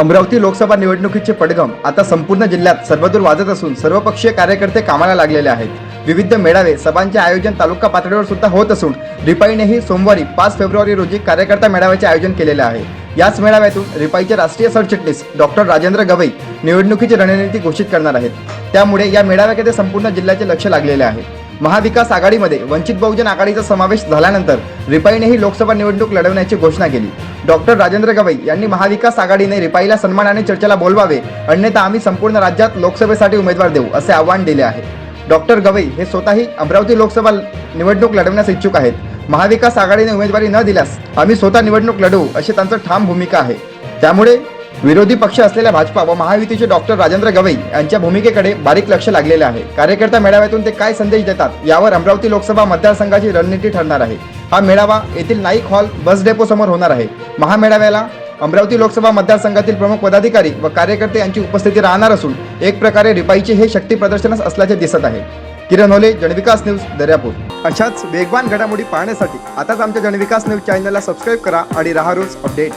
अमरावती लोकसभा निवडणुकीचे पडगम आता संपूर्ण जिल्ह्यात सर्वदूर वाजत असून सर्वपक्षीय कार्यकर्ते कामाला लागलेले आहेत. विविध मेळावे सभांचे आयोजन तालुका पातळीवर सुद्धा होत असून रिपाईनेही सोमवारी पाच फेब्रुवारी रोजी कार्यकर्ता मेळाव्याचे आयोजन केलेले आहे. याच मेळाव्यातून रिपाईचे राष्ट्रीय सरचिटणीस डॉक्टर राजेंद्र गवई निवडणुकीची रणनीती घोषित करणार आहेत. त्यामुळे या मेळाव्याकडे संपूर्ण जिल्ह्याचे लक्ष लागलेले आहे. महाविकास आघाडीमध्ये वंचित बहुजन आघाडीचा समावेश झाल्यानंतर रिपाईनेही लोकसभा निवडणूक लढवण्याची घोषणा केली. डॉक्टर राजेंद्र गवई यांनी महाविकास आघाडीने रिपाईला सन्मानाने चर्चेला बोलवावे अन्यथा आम्ही संपूर्ण राज्यात लोकसभेसाठी उमेदवार देऊ असे आव्हान दिले आहे. डॉक्टर गवई हे स्वतःही अमरावती लोकसभा निवडणूक लढवण्यास इच्छुक आहेत. महाविकास आघाडीने उमेदवारी न दिल्यास आम्ही स्वतः निवडणूक लढवू अशी त्यांचं ठाम भूमिका आहे. त्यामुळे विरोधी पक्ष असलेल्या भाजपा व महायुतीचे डॉक्टर राजेंद्र गवई यांच्या भूमिकेकडे बारीक लक्ष लागलेले आहे. कार्यकर्ता मेळाव्यातून ते काय संदेश देतात यावर अमरावती लोकसभा मतदारसंघाची रणनीती ठरणार आहे. हा मेळावा येथील नाईक हॉल बस डेपो समोर होणार आहे. महामेळाव्याला अमरावती लोकसभा मतदारसंघातील प्रमुख पदाधिकारी व कार्यकर्ते यांची उपस्थिती राहणार असून एक प्रकारे रिपाईचे हे शक्ती प्रदर्शनच असल्याचे दिसत आहे. किरण होले जनविकास न्यूज दर्यापूर. अशाच वेगवान घडामोडी पाहण्यासाठी आताच आमच्या जनविकास न्यूज चॅनलला सबस्क्राईब करा आणि राहा रोज अपडेट.